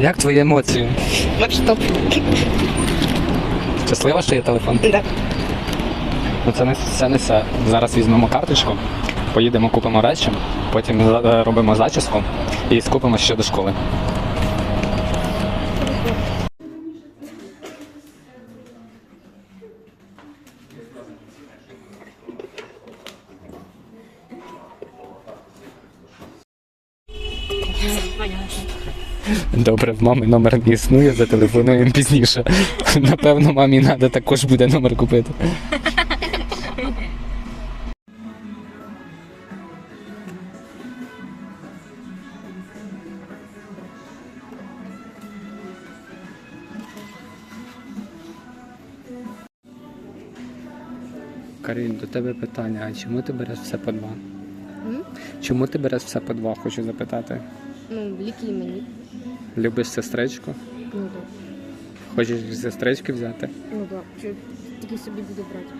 Як твої емоції? Стоп. Щаслива, що є телефон? Так. Ну це не це не все. Зараз візьмемо карточку, поїдемо, купимо речі, потім е, робимо зачіску і скупимо ще до школи. Добре, в мами номер не існує, зателефонуємо пізніше. Напевно, мамі треба також буде номер купити. Карін, до тебе питання, а чому ти береш все по два? Чому ти береш все по два, хочу запитати. Ну, ліки мені. Любиш сестричку? Ну так. Хочеш сестрички взяти? Ну так. Чи тільки собі буду брати.